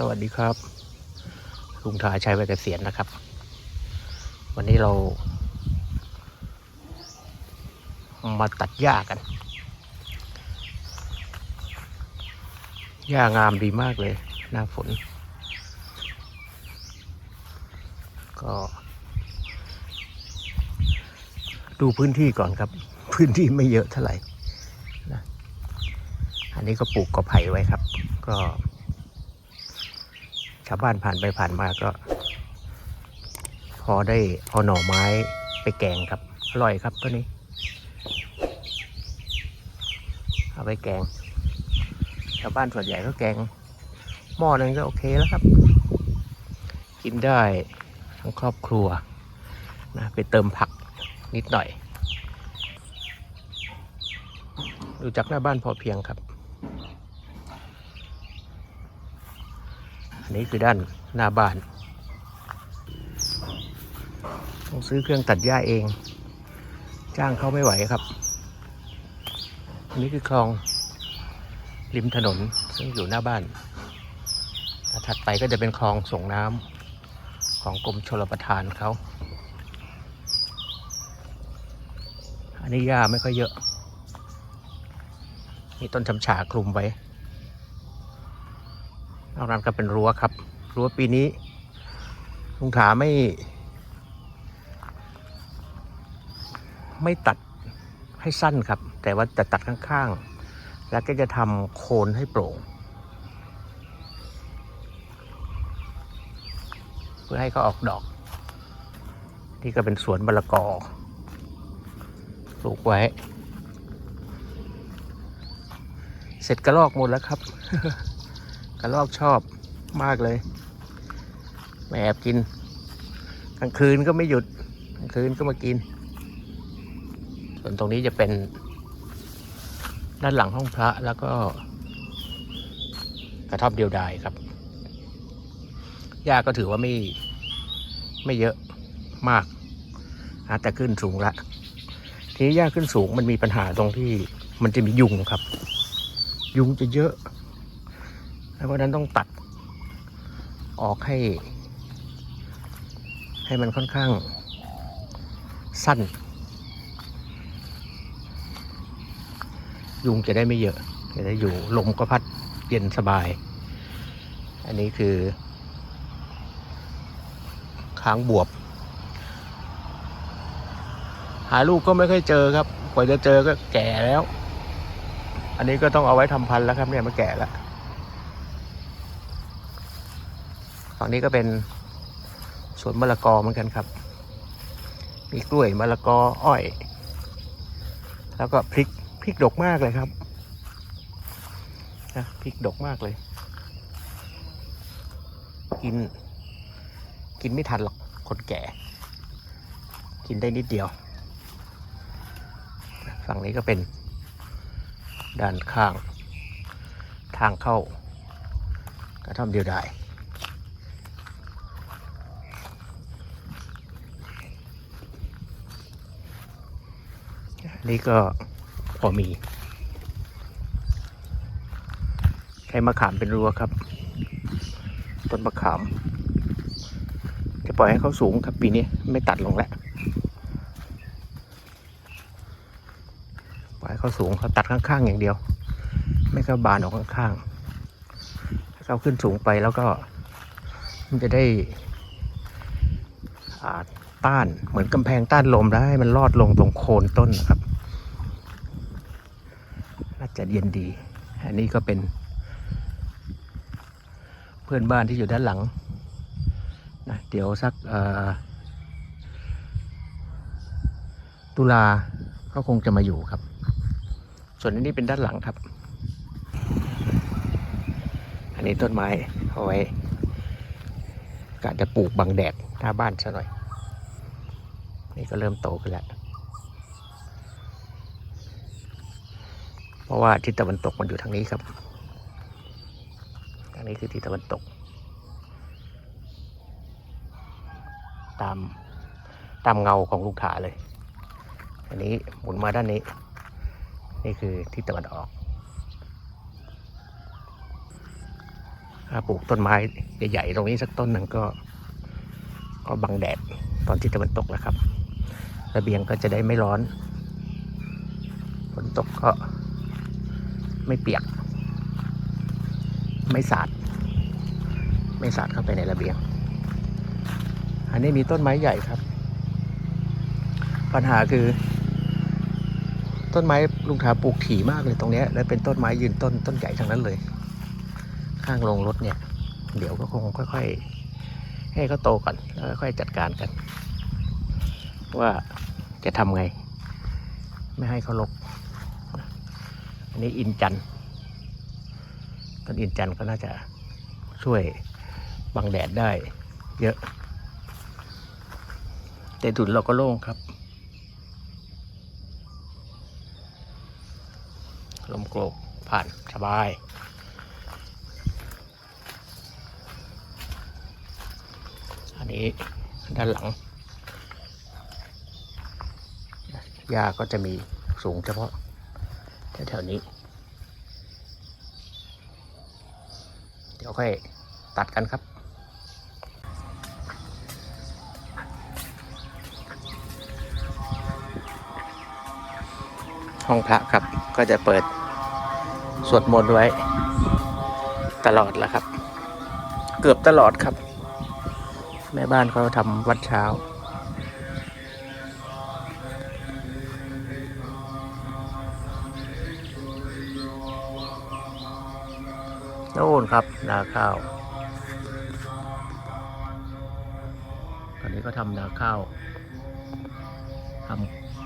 สวัสดีครับ ลุงทาชัยวัยเกษียณนะครับ วันนี้เรา มาตัดหญ้ากัน หญ้างามดีมากเลย หน้าฝน ก็ ดูพื้นที่ก่อนครับ พื้นที่ไม่เยอะเท่าไหร่นะอันนี้ก็ปลูกกอไผ่ไว้ครับ ก็ ชาวบ้านผ่านไปผ่านมาก็ พอได้เอาหน่อไม้ไปแกงครับ อร่อยครับตัวนี้ เอาไปแกง ชาวบ้านส่วนใหญ่ก็แกง หม้อนึงก็โอเคแล้วครับ กินได้ทั้งครอบครัวนะไปเติมผักนิดหน่อย ดูจากหน้าบ้านพอเพียงครับ อันนี้คือด้านหน้าบ้าน ต้องซื้อเครื่องตัดหญ้าเอง จ้างเขาไม่ไหวครับ อันนี้คือคลองริมถนนซึ่งอยู่หน้าบ้าน ถัดไปก็จะเป็นคลองส่งน้ำของกรมชลประทานเขา อันนี้หญ้าไม่ค่อยเยอะ มีต้นชำฉาคลุมไว้ นอกนั้นก็เป็นรั้วครับ รั้วปีนี้ลุงถาไม่ ไม่ตัดให้สั้นครับ แต่ว่าจะตัดข้างๆ แล้วก็จะทำโคนให้โปร่ง เพื่อให้เขาออกดอกที่ก็เป็นสวนมะละกอปลูกไว้ เสร็จกระลอกหมดแล้วครับ กระรอกชอบมากเลยมาแอบกิน กลางคืนก็ไม่หยุด กลางคืนก็มากิน ส่วนตรงนี้จะเป็นด้านหลังห้องพระแล้วก็ กระท่อมเดียวดายครับหญ้าก็ถือว่าไม่ไม่เยอะมากแต่ขึ้นสูงละ ทีนี้หญ้าขึ้นสูงมันมีปัญหาตรงที่มันจะมียุงครับ ยุงจะเยอะ แล้วเพราะนั้นต้องตัดออกให้ ให้มันค่อนข้างสั้น ยุงจะได้ไม่เยอะจะได้อยู่ลมก็พัดเย็นสบาย อันนี้คือ ค้างบวบ หาลูกก็ไม่ค่อยเจอครับกว่าจะเจอก็แก่แล้ว อันนี้ก็ต้องเอาไว้ทำพันธุ์แล้วครับเนี่ยมันแก่แล้ว ฝั่งนี้ก็เป็นสวนมะละกอเหมือนกันครับ มีกล้วยมะละกออ้อย แล้วก็พริกพริกดกมากเลยครับนะพริกดกมากเลย กิน กินไม่ทันหรอกคนแก่ กินได้นิดเดียว ฝั่งนี้ก็เป็นด้านข้าง ทางเข้ากระท่อมเดียวดาย นี่ก็พอมีใช้มะขามเป็นรั้วครับ ต้นมะขาม จะปล่อยให้เขาสูงครับปีนี้ไม่ตัดลงแล้วปล่อยให้เขาสูงเขาตัดข้างๆอย่างเดียว ไม่ก็บานออกข้างๆให้เขาขึ้นสูงไปแล้วก็ มันจะได้อ่าต้านเหมือนกำแพงต้านลมแล้วให้มันลอดลงตรงโคนต้นนะครับ จะเย็นดี อันนี้ก็เป็น เพื่อนบ้านที่อยู่ด้านหลังนะเดี๋ยวสักตุลาก็คงจะมาอยู่ครับ ส่วนอันนี้เป็นด้านหลังครับ อันนี้ต้นไม้เอาไว้กะจะปลูกบังแดดหน้าบ้านซะหน่อย นี่ก็เริ่มโตขึ้นแล้ว เพราะว่าทิศตะวันตกมันอยู่ทางนี้ครับ ทางนี้คือทิศตะวันตก ตามตามเงาของลูกถาเลย อันนี้หมุนมาด้านนี้ นี่คือทิศตะวันออกถ้าปลูกต้นไม้ใหญ่ๆตรงนี้สักต้นหนึ่งก็ ก็บังแดดตอนที่ตะวันตกแล้วครับระเบียงก็จะได้ไม่ร้อน ฝนตกก็ ไม่เปียก ไม่สาด ไม่สาดเข้าไปในระเบียง อันนี้มีต้นไม้ใหญ่ครับ ปัญหาคือ ต้นไม้ลุงถาปลูกถี่มากเลยตรงนี้แล้วเป็นต้นไม้ยืนต้นต้นใหญ่ทั้งนั้นเลย ข้างลงรถเนี่ย เดี๋ยวก็คงค่อย ๆ ให้เขาโตก่อนแล้วค่อยจัดการกัน ว่าจะทำไง ไม่ให้เขาลก นนี้อินจันต์ต้นอินจันต์ก็น่าจะช่วยบังแดดได้เยอะ แต่ถุนเราก็โล่งครับ ลมโกรกผ่านสบายอันนี้ด้านหลังหญ้าก็จะมีสูงเฉพาะ แถวๆนี้ เดี๋ยวค่อยตัดกันครับห้องพระครับก็จะเปิดสวดมนต์ไว้ ตลอดแล้วครับ เกือบตลอดครับ แม่บ้านเขาทำวัดเช้า โน่นครับ นาข้าว ตอนนี้ก็ทำนาข้าวท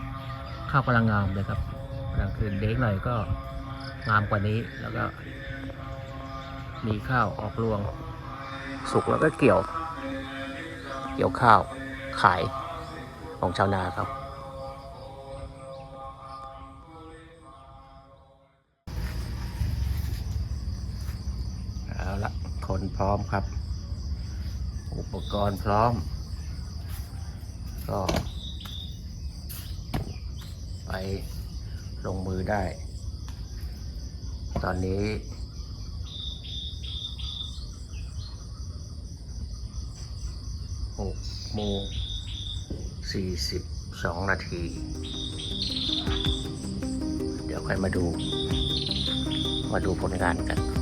ำข้าวกำลังงามเลยครับกลางคืนเด็กหน่อยก็งามกว่านี้แล้วก็ มีข้าวออกรวง สุกแล้วก็เกี่ยว เกี่ยวข้าวขายของชาวนาครับ ร้อมครับ อุปกรณ์พร้อม ก็ ไปลงมือได้ ตอนนี้ หกโมงสี่สิบสองนาที เดี๋ยวค่อยมาดู มาดูผลงานกัน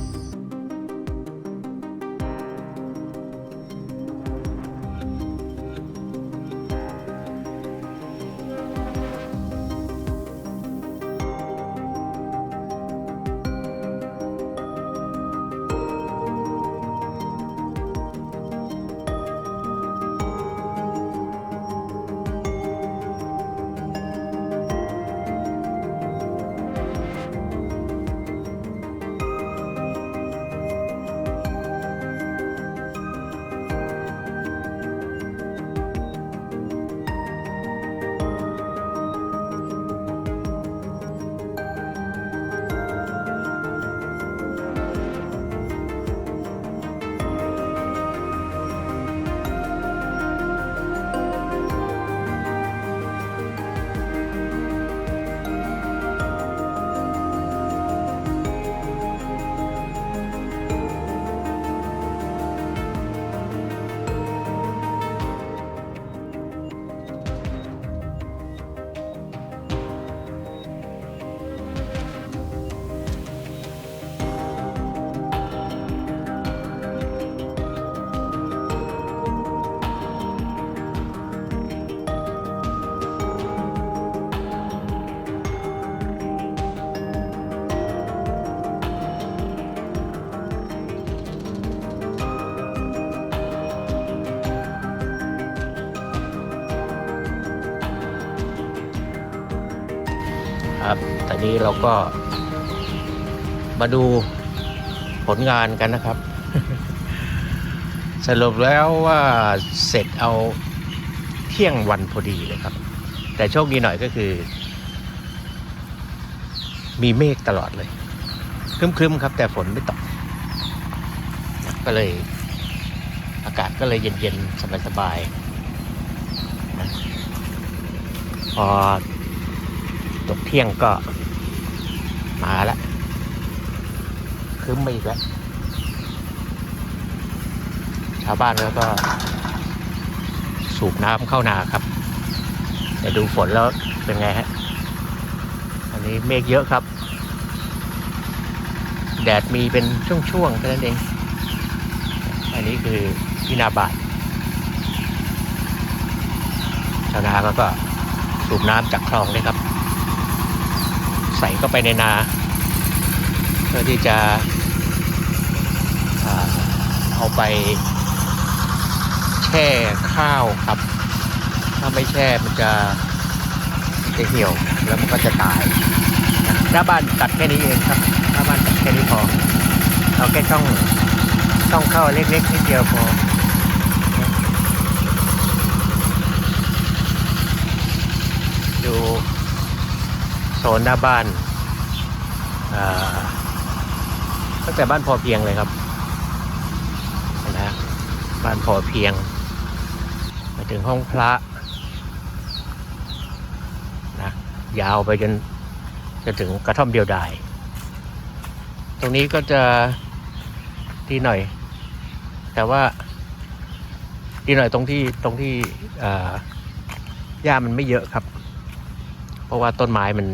ครับตอนนี้เราก็มาดูผลงานกันนะครับ สรุปแล้วว่าเสร็จเอาเที่ยงวันพอดีเลยครับ แต่โชคดีหน่อยก็คือ มีเมฆตลอดเลยครึ้มๆครับ แต่ฝนไม่ตก ก็เลย อากาศก็เลยเย็นๆ สบายๆนะพอ ตกเที่ยงก็มาแล้วคืมมาอีกแล้วชาวบ้านแล้วก็ สูบน้ำเข้านาครับ แต่ดูฝนแล้วเป็นไงฮะ อันนี้เมฆเยอะครับ แดดมีเป็นช่วงๆแค่นั้นเอง อันนี้คือที่นาบาทชาวนาก็ก็สูบน้ำจากคลองเลยครับ ใส่เข้าไปในนา เพื่อที่จะอเอาไปแช่ข้าวครับ ถ้าไม่แช่มันจะจะเหี่ยวแล้วมันก็จะตายหน้าบ้านตัดแค่นี้เองครับหน้าบ้านตัดแค่นี้พอเอาแค่ช่องช่องเข้าเล็กๆนิดเดียวพอดู โซนหน้าบ้านตั้งแต่บ้านพอเพียงเลยครับนะบ้านพอเพียง มาถึงห้องพระนะยาวไปจนจนถึงกระท่อมเดียวดาย ตรงนี้ก็จะดีหน่อย แต่ว่าดีหน่อยตรงที่ตรงที่อ่าหญ้ามันไม่เยอะครับ เพราะว่าต้นไม้มัน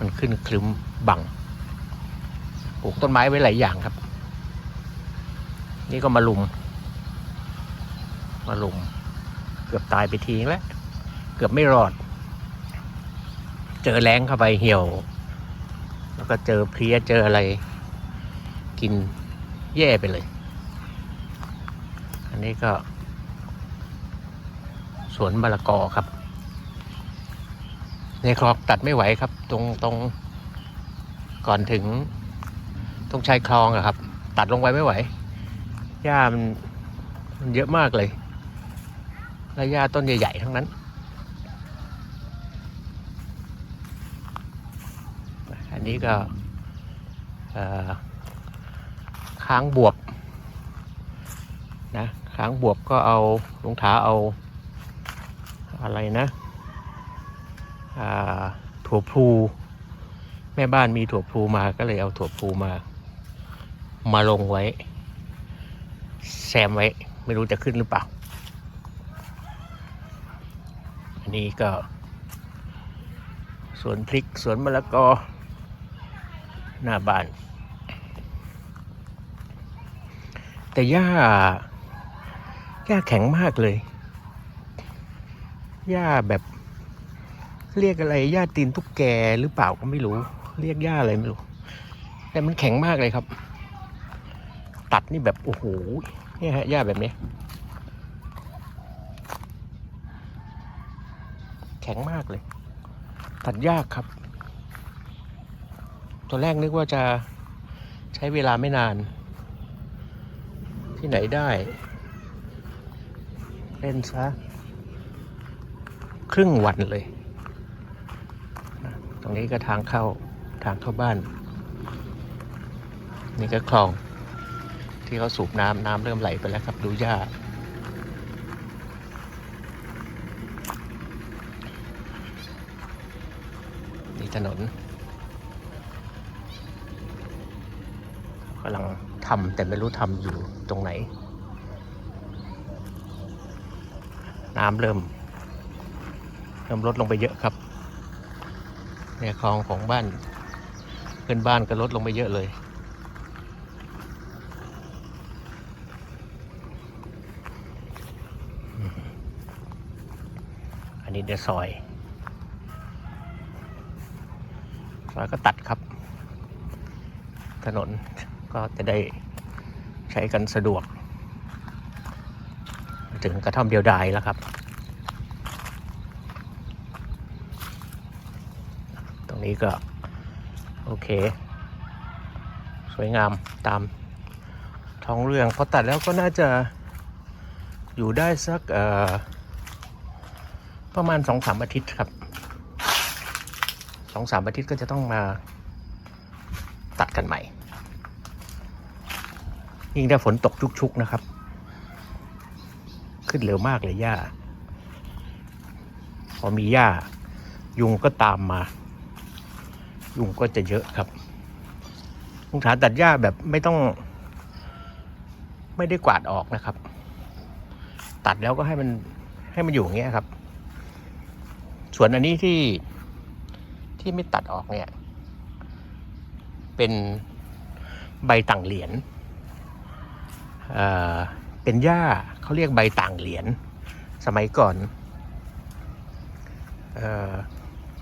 มันขึ้นคลึ้มบังปลูกต้นไม้ไว้หลายอย่างครับ นี่ก็มาลุม มาลุม เกือบตายไปทีแล้ว เกือบไม่รอด เจอแรงเข้าไปเหี่ยว แล้วก็เจอเพลี้ยเจออะไร กินแย่ไปเลย อันนี้ก็ สวนมะละกอครับ ในคลองตัดไม่ไหวครับ ตรงตรงก่อนถึง ตรงชายคลองอะครับ ตัดลงไปไม่ไหวหญ้ามันมันเยอะมากเลยและหญ้าต้นใหญ่ๆทั้งนั้นอันนี้ก็ค้างบวบนะค้างบวบก็เอาลุงถาเอาอะไรนะ ถั่วพลูแม่บ้านมีถั่วพลูมาก็เลยเอาถั่วพลูมา มาลงไว้ แซมไว้ ไม่รู้จะขึ้นหรือเปล่า อันนี้ก็สวนพริกสวนมะละกอ หน้าบ้าน แต่หญ้าหญ้าแข็งมากเลยหญ้าแบบ เรียกอะไรหญ้าตีนตุ๊กแกหรือเปล่าก็ไม่รู้ เรียกหญ้าอะไรไม่รู้ แต่มันแข็งมากเลยครับ ตัดนี่แบบโอ้โหเนี่ยฮะหญ้าแบบนี้ แข็งมากเลย ตัดยากครับตอนแรกนึกว่าจะใช้เวลาไม่นาน ที่ไหนได้ เล่นซะครึ่งวันเลย รงนี้ก็ทางเข้าทางเข้าบ้าน นี่ก็คลอง ที่เขาสูบน้ำน้ำเริ่มไหลไปแล้วครับดูหญ้านี่ถนนกำลังทำแต่ไม่รู้ทำอยู่ตรงไหน น้ำเริ่ม เริ่มลดลงไปเยอะครับ เนี่ยคลองของบ้านเพื่อนบ้านก็ลดลงไปเยอะเลย อันนี้เดี๋ยวซอย ซอยก็ตัดครับ ถนนก็จะได้ใช้กันสะดวก ถึงกระท่อมเดียวดายแล้วครับ ตรง นี้ก็ โอเค สวยงามตามท้องเรื่องพอตัดแล้วก็น่าจะอยู่ได้สักประมาณสองสามอาทิตย์ครับสองสามอาทิตย์ก็จะต้องมาตัดกันใหม่ ยิ่งถ้าฝนตกชุกๆนะครับ ขึ้นเร็วมากเลยหญ้า พอมีหญ้ายุงก็ตามมา ยุงก็จะเยอะครับลุงฐานตัดหญ้าแบบไม่ต้องไไม่ได้กวาดออกนะครับ ตัดแล้วก็ให้มันให้มันอยู่อย่างเงี้ยครับ ส่วนอันนี้ที่ที่ไม่ตัดออกเนี่ย เป็นใบต่างเหรียญเอ่อเป็นหญ้าเขาเรียกใบต่างเหรียญสมัยก่อน เออ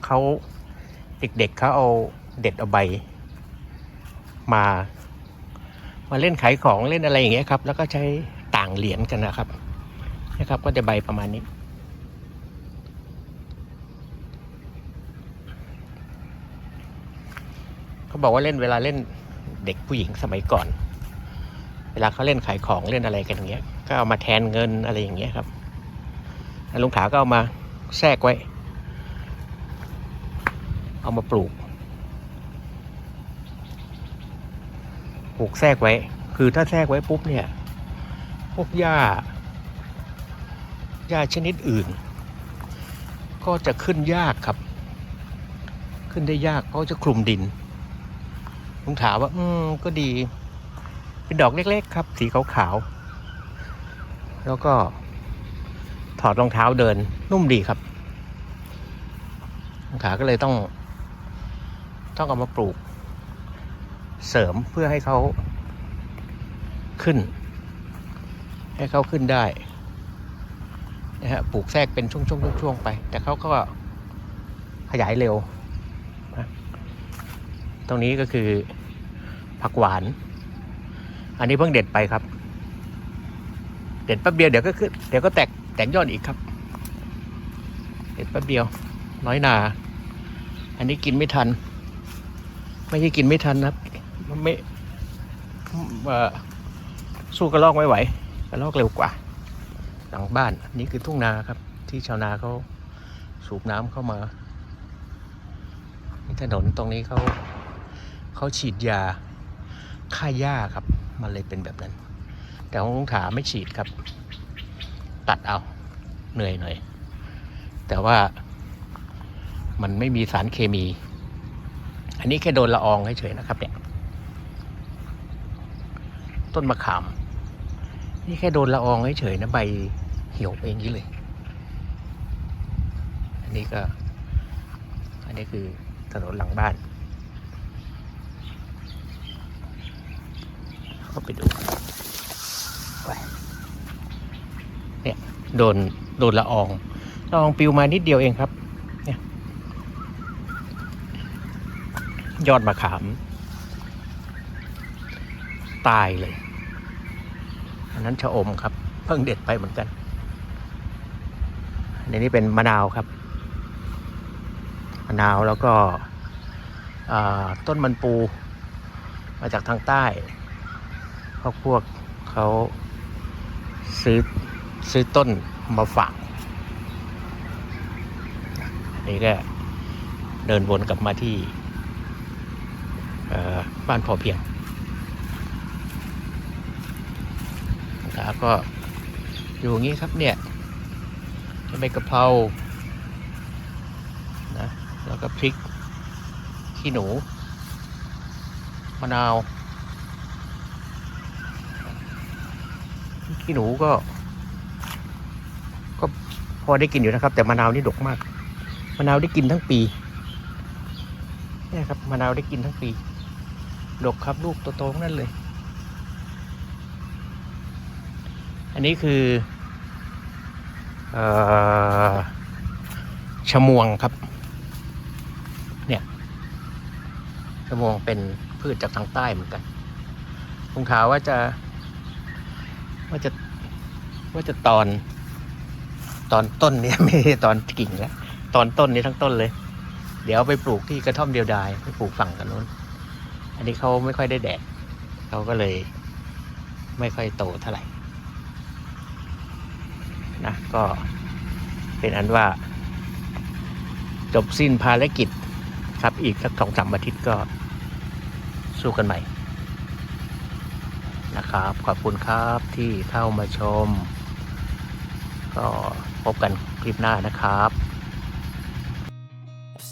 เขา เด็กๆเขาเอาเด็ดเอาใบ มา มาเล่นขายของเล่นอะไรอย่างเงี้ยครับ แล้วก็ใช้ต่างเหรียญกันนะครับนะครับ ก็จะใบประมาณนี้ เขาบอกว่าเล่นเวลาเล่นเด็กผู้หญิงสมัยก่อน เวลาเขาเล่นขายของเล่นอะไรกันอย่างเงี้ย ก็เอามาแทนเงินอะไรอย่างเงี้ยครับลุงถาก็เอามาแทรกไว้ เอามาปลูก ปลูกแทรกไว้ คือถ้าแทรกไว้ปุ๊บเนี่ย พวกหญ้า หญ้าชนิดอื่น ก็จะขึ้นยากครับ ขึ้นได้ยากเพราะจะคลุมดินลุงถามว่า อืม ก็ดี เป็นดอกเล็ก ๆ ครับ สีขาวๆ แล้วก็ถอดรองเท้าเดินนุ่มดีครับลุงขาก็เลยต้อง ต้องเอามาปลูก เสริมเพื่อให้เขาขึ้น ให้เขาขึ้นได้นะฮะปลูกแทรกเป็นช่วงๆช่วงๆไป แต่เขาก็ขยายเร็วนะตรงนี้ก็คือผักหวาน อันนี้เพิ่งเด็ดไปครับ เด็ดแป๊บเดียวเดี๋ยวก็ขึ้นเดี๋ยวก็แตกแตกยอดอีกครับ เด็ดแป๊บเดียว น้อยหนา อันนี้กินไม่ทัน ไม่ใช่กินไม่ทันนะครับมันไม่สู้กระลอกไม่ไหวกระลอกเร็วกว่า หลังบ้านนี่คือทุ่งนาครับ ที่ชาวนาเขาสูบน้ำเข้ามาถนนตรงนี้เขาเขาฉีดยาฆ่าหญ้าครับ มันเลยเป็นแบบนั้น แต่ของลุงถาไม่ฉีดครับ ตัดเอาเหนื่อยหน่อยแต่ว่ามันไม่มีสารเคมี อันนี้แค่โดนละอองเฉยๆนะครับ เนี่ย ต้นมะขาม นี่แค่โดนละอองเฉยๆนะใบเหี่ยวไปอย่างนี้เลย อันนี้ก็ อันนี้คือถนนหลังบ้านเข้าไปดูไปเนี่ยโดนโดนละอองละอองปิวมานิดเดียวเองครับ เนี่ ยอดมะขาม ตายเลย อันนั้นชะอมครับ เพิ่งเด็ดไปเหมือนกันอันนี้เป็นมะนาวครับ มะนาวแล้วก็ต้นมันปู มาจากทางใต้พวกพวกเขาซื้อซื้อต้นมาฝากนนี้ก็เดินวนกลับมาที่ บ้านพอเพียงแล้วก็อยู่อย่างนี้ครับเนี่ยจะใบกะเพรานะแล้วก็พริกขี้หนู มะนาวขี้หนูก็ ก็พอได้กินอยู่นะครับ แต่มะนาวนี่ดกมาก มะนาวได้กินทั้งปีนี่ครับมะนาวได้กินทั้งปี ดกครับลูกโตๆนั่นเลย อันนี้คือเออชะมวงครับ เนี่ยชะมวงเป็นพืชจากทางใต้เหมือนกันลุงขาวว่าจะ ว่าจะว่าจะตอน ตอนต้นเนี่ยไม่ใช่ตอนกิ่งแล้วตอนต้นนี้ทั้งต้นเลย เดี๋ยวไปปลูกที่กระท่อมเดียวดายไปปลูกฝั่งกันนู้น อันนี้เขาไม่ค่อยได้แดดเขาก็เลย ไม่ค่อยโตเท่าไหร่นะก็เป็นอันว่า จบสิ้นภารกิจครับอีกสักสองสามอาทิตย์ก็สู้กันใหม่นะครับ ขอบคุณครับที่เข้ามาชม ก็พบกันคลิปหน้านะครับ